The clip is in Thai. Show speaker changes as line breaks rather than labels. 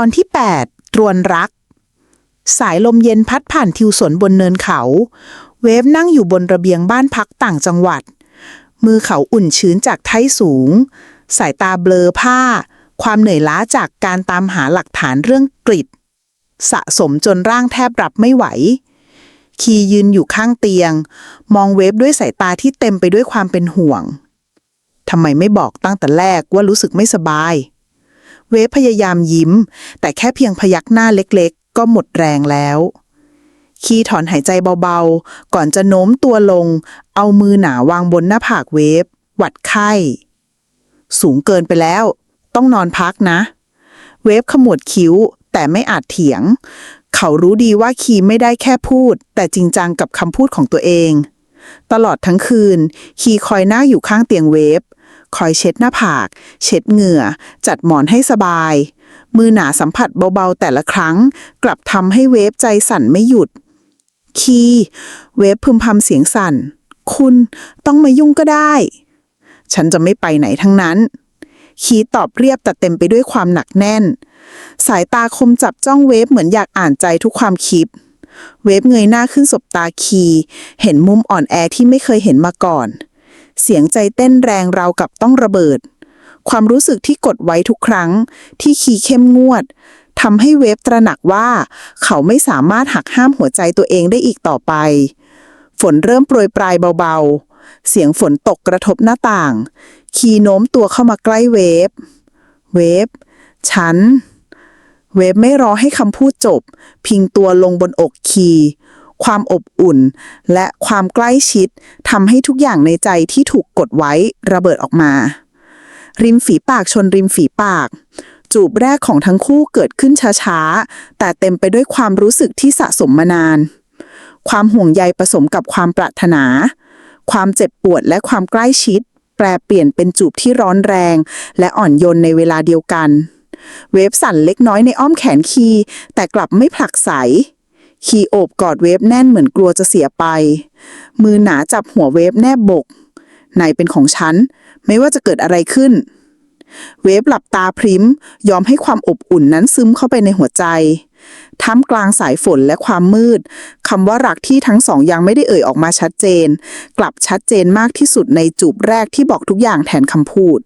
ตอนที่ 8 ตรวนรัก สายลมเย็นพัดผ่านทิวสนบนเนินเขา เวฟนั่งอยู่บนระเบียงบ้านพักต่างจังหวัด มือเขาอุ่นชื้นจากไท้สูง สายตาเบลอผ้า ความเหนื่อยล้าจากการตามหาหลักฐานเรื่องกริดสะสมจนร่างแทบรับไม่ไหว คียืนอยู่ข้างเตียง มองเวฟด้วยสายตาที่เต็มไปด้วยความเป็นห่วงทำไมไม่บอกตั้งแต่แรกว่ารู้สึกไม่สบาย เวฟพยายามยิ้ม แต่แค่เพียงพยักหน้าเล็กๆ ก็หมดแรงแล้วคีถอนหายใจเบาๆ ก่อนจะโน้มตัวลง เอามือหนาวางบนหน้าผากเวฟ หวัดไข้ สูงเกินไปแล้ว ต้องนอนพักนะ เวฟขมวดคิ้ว แต่ไม่อาจเถียง เขารู้ดีว่าคีไม่ได้แค่พูด แต่จริงจังกับคำพูดของตัวเอง ตลอดทั้งคืน คีคอยนั่งอยู่ข้างเตียงเวฟ คอยเช็ดหน้าผาก เช็ดเหงื่อ จัดหมอนให้สบาย มือหนาสัมผัสเบาๆแต่ละครั้ง กลับทำให้เวฟใจสั่นไม่หยุด คีเวฟพึมพำเสียงสั่น คุณต้องมายุ่งก็ได้ ฉันจะไม่ไปไหนทั้งนั้น คีตอบเรียบแต่เต็มไปด้วยความหนักแน่น สายตาคมจับจ้องเวฟเหมือนอยากอ่านใจทุกความคิดเวฟเงยหน้าขึ้นสบตาคี เห็นมุมอ่อนแอที่ไม่เคยเห็นมาก่อน เสียงใจเต้นแรงราวกับต้องระเบิด ความรู้สึกที่กดไว้ทุกครั้ง ที่คีเข้มงวดทำให้เวฟตระหนักว่า เขาไม่สามารถหักห้ามหัวใจตัวเองได้อีกต่อไป ฝนเริ่มโปรยปลายเบาๆ เสียงฝนตกกระทบหน้าต่าง คีโน้มตัวเข้ามาใกล้เวฟ เวฟ ฉัน เวฟไม่รอให้คำพูดจบ พิงตัวลงบนอกคี ความอบอุ่น และความใกล้ชิดทำให้ทุกอย่างในใจที่ถูกกดไว้ระเบิดออกมา ริมฝีปากชนริมฝีปาก จูบแรกของทั้งคู่เกิดขึ้นช้าๆ แต่เต็มไปด้วยความรู้สึกที่สะสมมานาน ความห่วงใยผสมกับความปรารถนา ความเจ็บปวดและความใกล้ชิด แปลเปลี่ยนเป็นจูบที่ร้อนแรง และอ่อนโยนในเวลาเดียวกันเวฟสั่นเล็กน้อยในอ้อมแขนคี แต่กลับไม่ผลักไส คีโอบกอดเวฟแน่นเหมือนกลัวจะเสียไป มือหนาจับหัวเวฟแนบบกไหนเป็นของฉัน ไม่ว่าจะเกิดอะไรขึ้น เวฟหลับตาพริ้มยอมให้ความอบอุ่นนั้นซึมเข้าไปในหัวใจท่ามกลางสายฝนและความมืดคำว่ารักที่ทั้งสองยังไม่ได้เอ่ยออกมาชัดเจน กลับชัดเจนมากที่สุดในจูบแรกที่บอกทุกอย่างแทนคำพูด